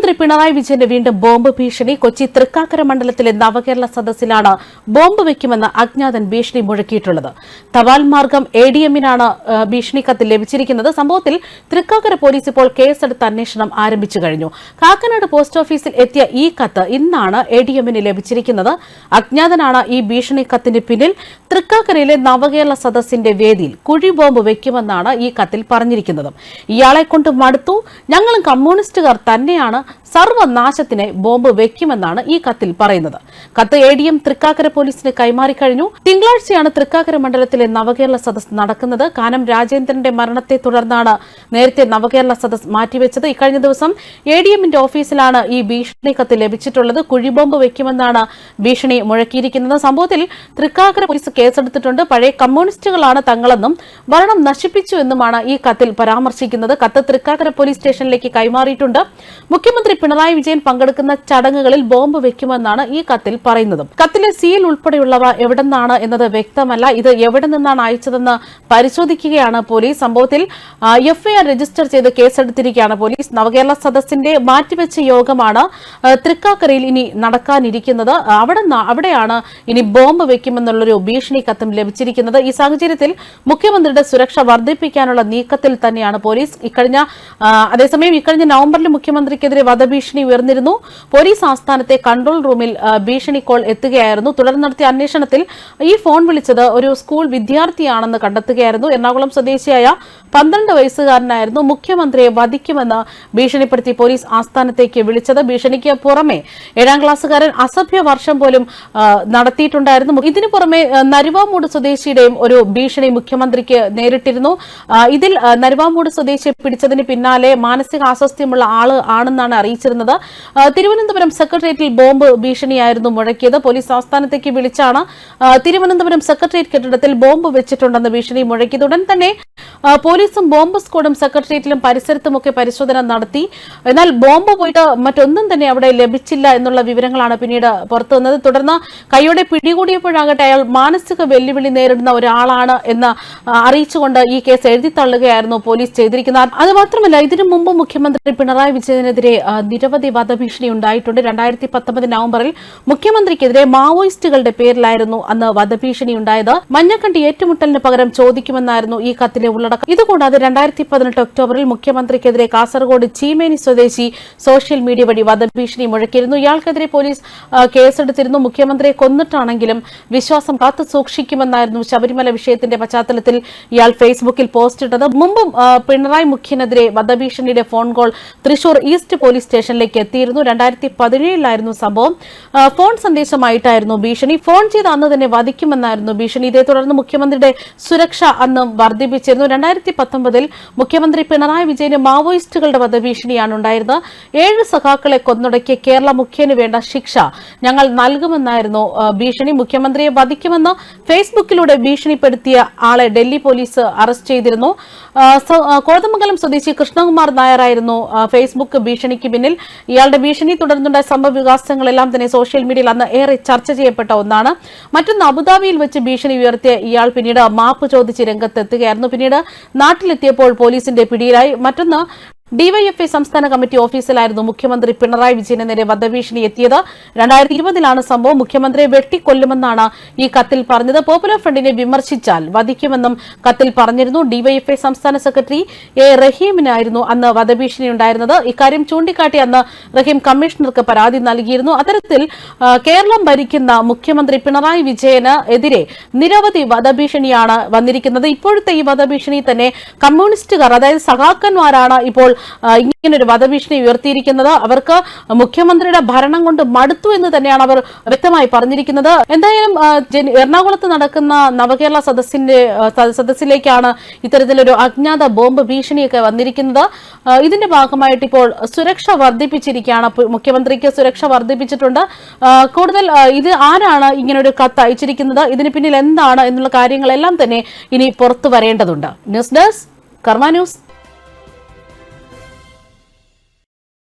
മുഖ്യമന്ത്രി പിണറായി വിജയന്റെ വീണ്ടും ബോംബ് ഭീഷണി കൊച്ചി തൃക്കാക്കര മണ്ഡലത്തിലെ നവകേരള സദസ്സിലാണ് ബോംബ് വയ്ക്കുമെന്ന് അജ്ഞാതൻ ഭീഷണി മുഴക്കിയിട്ടുള്ളത്. തപാൽ മാർഗം എ ഡി എമ്മിനാണ് ഭീഷണി കത്ത് ലഭിച്ചിരിക്കുന്നത്. സംഭവത്തിൽ തൃക്കാക്കര പോലീസ് ഇപ്പോൾ കേസെടുത്ത് അന്വേഷണം ആരംഭിച്ചു കഴിഞ്ഞു. കാക്കനാട് പോസ്റ്റ് ഓഫീസിൽ എത്തിയ ഈ കത്ത് ഇന്നാണ് എ ഡി എമ്മിന് ലഭിച്ചിരിക്കുന്നത്. അജ്ഞാതനാണ് ഈ ഭീഷണി കത്തിന് പിന്നിൽ. തൃക്കാക്കരയിലെ നവകേരള സദസ്സിന്റെ വേദിയിൽ കുഴി ബോംബ് വയ്ക്കുമെന്നാണ് ഈ കത്തിൽ പറഞ്ഞിരിക്കുന്നത്. ഇയാളെ കൊണ്ട് മടുത്തു. ഞങ്ങളും കമ്മ്യൂണിസ്റ്റുകാർ തന്നെയാണ് സർവനാശത്തിന് ബോംബ് വെക്കുമെന്നാണ് ഈ കത്തിൽ പറയുന്നത്. കത്ത് എ ഡി എം തൃക്കാക്കര പോലീസിന് കൈമാറിക്കഴിഞ്ഞു തിങ്കളാഴ്ചയാണ് തൃക്കാക്കര മണ്ഡലത്തിലെ നവകേരള സദസ് നടക്കുന്നത്. കാനം രാജേന്ദ്രന്റെ മരണത്തെ തുടർന്നാണ് നേരത്തെ നവകേരള സദസ് മാറ്റിവെച്ചത്. ഇക്കഴിഞ്ഞ ദിവസം എ ഡി എമ്മിന്റെ ഓഫീസിലാണ് ഈ ഭീഷണി കത്ത് ലഭിച്ചിട്ടുള്ളത്. കുഴിബോംബ് വെക്കുമെന്നാണ് ഭീഷണി മുഴക്കിയിരിക്കുന്നത്. സംഭവത്തിൽ തൃക്കാക്കര പോലീസ് കേസെടുത്തിട്ടുണ്ട്. പഴയ കമ്മ്യൂണിസ്റ്റുകളാണ് തങ്ങളെന്നും ഭരണം നശിപ്പിച്ചു എന്നുമാണ് ഈ കത്തിൽ പരാമർശിക്കുന്നത്. കത്ത് തൃക്കാക്കര പോലീസ് സ്റ്റേഷനിലേക്ക് കൈമാറിയിട്ടുണ്ട്. മുഖ്യമന്ത്രി പിണറായി വിജയൻ പങ്കെടുക്കുന്ന ചടങ്ങുകളിൽ ബോംബ് വെക്കുമെന്നാണ് ഈ കത്തിൽ പറയുന്നത്. കത്തിലെ സീൽ ഉൾപ്പെടെയുള്ളവ എവിടെ നിന്നാണ് എന്നത് വ്യക്തമല്ല. ഇത് എവിടെ നിന്നാണ് അയച്ചതെന്ന് പരിശോധിക്കുകയാണ് പോലീസ്. സംഭവത്തിൽ എഫ്ഐആർ രജിസ്റ്റർ ചെയ്ത് കേസെടുത്തിരിക്കുകയാണ് പോലീസ്. നവകേരള സദസ്സിന്റെ മാറ്റിവെച്ച യോഗമാണ് തൃക്കാക്കരയിൽ ഇനി നടക്കാനിരിക്കുന്നത്. അവിടെ അവിടെയാണ് ഇനി ബോംബ് വെക്കുമെന്നുള്ളൊരു ഭീഷണി കത്തും ലഭിച്ചിരിക്കുന്നത്. ഈ സാഹചര്യത്തിൽ മുഖ്യമന്ത്രിയുടെ സുരക്ഷ വർദ്ധിപ്പിക്കാനുള്ള നീക്കത്തിൽ തന്നെയാണ് പോലീസ്. ഇക്കഴിഞ്ഞ അതേസമയം ഇക്കഴിഞ്ഞ നവംബറിൽ മുഖ്യമന്ത്രിക്കെതിരെ വധഭീഷണി ഉയർന്നിരുന്നു. പോലീസ് ആസ്ഥാനത്തെ കൺട്രോൾ റൂമിൽ ഭീഷണി കോൾ എത്തുകയായിരുന്നു. തുടർന്ന് നടത്തിയ അന്വേഷണത്തിൽ ഈ ഫോൺ വിളിച്ചത് ഒരു സ്കൂൾ വിദ്യാർത്ഥിയാണെന്ന് കണ്ടെത്തുകയായിരുന്നു. എറണാകുളം സ്വദേശിയായ പന്ത്രണ്ട് വയസ്സുകാരനായിരുന്നു. മുഖ്യമന്ത്രിയെ വധിക്കുമെന്ന് ഭീഷണിപ്പെടുത്തി പോലീസ് ആസ്ഥാനത്തേക്ക് വിളിച്ചത്. ഭീഷണിക്ക് പുറമെ ഏഴാം ക്ലാസ്സുകാരൻ അസഭ്യ വർഷം പോലും നടത്തിയിട്ടുണ്ടായിരുന്നു. ഇതിനു പുറമെ നരുവാമൂട് സ്വദേശിയുടെയും ഒരു ഭീഷണി മുഖ്യമന്ത്രിക്ക് നേരിട്ടിരുന്നു. ഇതിൽ നരുവാമൂട് സ്വദേശിയെ പിടിച്ചതിന് പിന്നാലെ മാനസിക അസ്വസ്ഥ്യമുള്ള ആൾ ആണെന്നാണ് അറിയിച്ചിരുന്നത്. തിരുവനന്തപുരം സെക്രട്ടേറിയറ്റിൽ ബോംബ് ഭീഷണിയായിരുന്നു മുഴക്കിയത്. പോലീസ് ആസ്ഥാനത്തേക്ക് വിളിച്ചാണ് തിരുവനന്തപുരം സെക്രട്ടേറിയറ്റ് കെട്ടിടത്തിൽ ബോംബ് വെച്ചിട്ടുണ്ടെന്ന് ഭീഷണി മുഴക്കിയത്. ഉടൻ തന്നെ പോലീസും ബോംബ് സ്ക്വാഡും സെക്രട്ടേറിയറ്റിലും പരിസരത്തുമൊക്കെ പരിശോധന നടത്തി. എന്നാൽ ബോംബ് പോയിട്ട് മറ്റൊന്നും തന്നെ അവിടെ ലഭിച്ചില്ല എന്നുള്ള വിവരങ്ങളാണ് പിന്നീട് പുറത്തു വന്നത്. തുടർന്ന് കൈയോടെ പിടികൂടിയപ്പോഴാകട്ടെ അയാൾ മാനസിക വെല്ലുവിളി നേരിടുന്ന ഒരാളാണ് എന്ന് അറിയിച്ചുകൊണ്ട് ഈ കേസ് എഴുതി തള്ളുകയായിരുന്നു പോലീസ് ചെയ്തിരിക്കുന്നത്. അതുമാത്രമല്ല ഇതിനു മുമ്പ് മുഖ്യമന്ത്രി പിണറായി വിജയനെതിരെ നിരവധി വധഭീഷണി ഉണ്ടായിട്ടുണ്ട്. രണ്ടായിരത്തി പത്തൊമ്പത് നവംബറിൽ മുഖ്യമന്ത്രിക്കെതിരെ മാവോയിസ്റ്റുകളുടെ പേരിലായിരുന്നു അന്ന് വധഭീഷണി ഉണ്ടായത്. മഞ്ഞക്കണ്ടി ഏറ്റുമുട്ടലിന് പകരം ചോദിക്കുമെന്നായിരുന്നു ഈ കത്തിലെ ഉള്ളടക്കം. ഇതുകൂടാതെ രണ്ടായിരത്തി പതിനെട്ട് ഒക്ടോബറിൽ മുഖ്യമന്ത്രിക്കെതിരെ കാസർഗോഡ് ചീമേനി സ്വദേശി സോഷ്യൽ മീഡിയ വഴി വധഭീഷണി മുഴക്കിയിരുന്നു. ഇയാൾക്കെതിരെ പോലീസ് കേസെടുത്തിരുന്നു. മുഖ്യമന്ത്രിയെ കൊന്നിട്ടാണെങ്കിലും വിശ്വാസം കാത്തു സൂക്ഷിക്കുമെന്നായിരുന്നു ശബരിമല വിഷയത്തിന്റെ പശ്ചാത്തലത്തിൽ ഇയാൾ ഫേസ്ബുക്കിൽ പോസ്റ്റ് ഇട്ടത് മുമ്പും പിണറായി മുഖ്യനെതിരെ വധഭീഷണിയുടെ phone call Thrissur east police സ്റ്റേഷനിലേക്ക് എത്തിയിരുന്നു. രണ്ടായിരത്തി പതിനേഴിലായിരുന്നു സംഭവം ഫോൺ സന്ദേശമായിട്ടായിരുന്നു ഭീഷണി. ഫോൺ ചെയ്ത് അന്ന് തന്നെ വധിക്കുമെന്നായിരുന്നു ഭീഷണി. ഇതേ തുടർന്ന് മുഖ്യമന്ത്രിയുടെ സുരക്ഷ അന്ന് വർദ്ധിപ്പിച്ചിരുന്നു. രണ്ടായിരത്തി പത്തൊമ്പതിൽ മുഖ്യമന്ത്രി പിണറായി വിജയന് മാവോയിസ്റ്റുകളുടെ വധഭീഷണിയാണ് ഉണ്ടായിരുന്നത്. ഏഴ് സഖാക്കളെ കൊന്നൊടുക്കിയ കേരള മുഖ്യന് വേണ്ട ശിക്ഷ ഞങ്ങൾ നൽകുമെന്നായിരുന്നു ഭീഷണി. മുഖ്യമന്ത്രിയെ വധിക്കുമെന്ന് ഫേസ്ബുക്കിലൂടെ ഭീഷണിപ്പെടുത്തിയ ആളെ ഡൽഹി പോലീസ് അറസ്റ്റ് ചെയ്തിരുന്നു. കോതമംഗലം സ്വദേശി കൃഷ്ണകുമാർ നായരായിരുന്നു ഫേസ്ബുക്ക് ഭീഷണിക്ക് പിന്നിൽ ഇയാളുടെ ഭീഷണി തുടർന്നുണ്ടായ സംഭവ വികാസങ്ങളെല്ലാം തന്നെ സോഷ്യൽ മീഡിയയിൽ അന്ന് ഏറെ ചർച്ച ചെയ്യപ്പെട്ട ഒന്നാണ്. മറ്റൊന്ന് അബുദാബിയിൽ വെച്ച് ഭീഷണി ഉയർത്തിയ ഇയാൾ പിന്നീട് മാപ്പ് ചോദിച്ച് രംഗത്തെത്തുകയായിരുന്നു. പിന്നീട് നാട്ടിലെത്തിയപ്പോൾ പോലീസിന്റെ പിടിയിലായി. മറ്റൊന്ന് ഡിവൈഎഫ്ഐ സംസ്ഥാന കമ്മിറ്റി ഓഫീസിലായിരുന്നു മുഖ്യമന്ത്രി പിണറായി വിജയന് നേരെ വധഭീഷണി എത്തിയത്. രണ്ടായിരത്തി ഇരുപതിലാണ് സംഭവം മുഖ്യമന്ത്രിയെ വെട്ടിക്കൊല്ലുമെന്നാണ് ഈ കത്തിൽ പറഞ്ഞത്. പോപ്പുലർ ഫ്രണ്ടിനെ വിമർശിച്ചാൽ വധിക്കുമെന്നും കത്തിൽ പറഞ്ഞിരുന്നു. ഡിവൈഎഫ്ഐ സംസ്ഥാന സെക്രട്ടറി എ റഹീമിനായിരുന്നു അന്ന് വധഭീഷണി ഉണ്ടായിരുന്നത്. ഇക്കാര്യം ചൂണ്ടിക്കാട്ടി അന്ന് റഹീം കമ്മീഷണർക്ക് പരാതി നൽകിയിരുന്നു. അത്തരത്തിൽ കേരളം ഭരിക്കുന്ന മുഖ്യമന്ത്രി പിണറായി വിജയന് എതിരെ നിരവധി വധഭീഷണിയാണ് വന്നിരിക്കുന്നത്. ഇപ്പോഴത്തെ ഈ വധഭീഷണി തന്നെ കമ്മ്യൂണിസ്റ്റുകാർ അതായത് സഖാക്കന്മാരാണ് ഇപ്പോൾ ഇങ്ങനൊരു വധഭീഷണി ഉയർത്തിയിരിക്കുന്നത്. അവർക്ക് മുഖ്യമന്ത്രിയുടെ ഭരണം കൊണ്ട് മടുത്തു എന്ന് തന്നെയാണ് അവർ വ്യക്തമായി പറഞ്ഞിരിക്കുന്നത്. എന്തായാലും എറണാകുളത്ത് നടക്കുന്ന നവകേരള സദസ്സിന്റെ സദസ്സിലേക്കാണ് ഇത്തരത്തിലൊരു അജ്ഞാത ബോംബ് ഭീഷണിയൊക്കെ വന്നിരിക്കുന്നത്. ഇതിന്റെ ഭാഗമായിട്ട് ഇപ്പോൾ സുരക്ഷ വർദ്ധിപ്പിച്ചിരിക്കുകയാണ്. മുഖ്യമന്ത്രിക്ക് സുരക്ഷ വർദ്ധിപ്പിച്ചിട്ടുണ്ട്. കൂടുതൽ ഇത് ആരാണ് ഇങ്ങനൊരു കത്ത് അയച്ചിരിക്കുന്നത്? ഇതിന് പിന്നിൽ എന്താണ് എന്നുള്ള കാര്യങ്ങളെല്ലാം തന്നെ ഇനി പുറത്തു വരേണ്ടതുണ്ട്. News desk Karma news.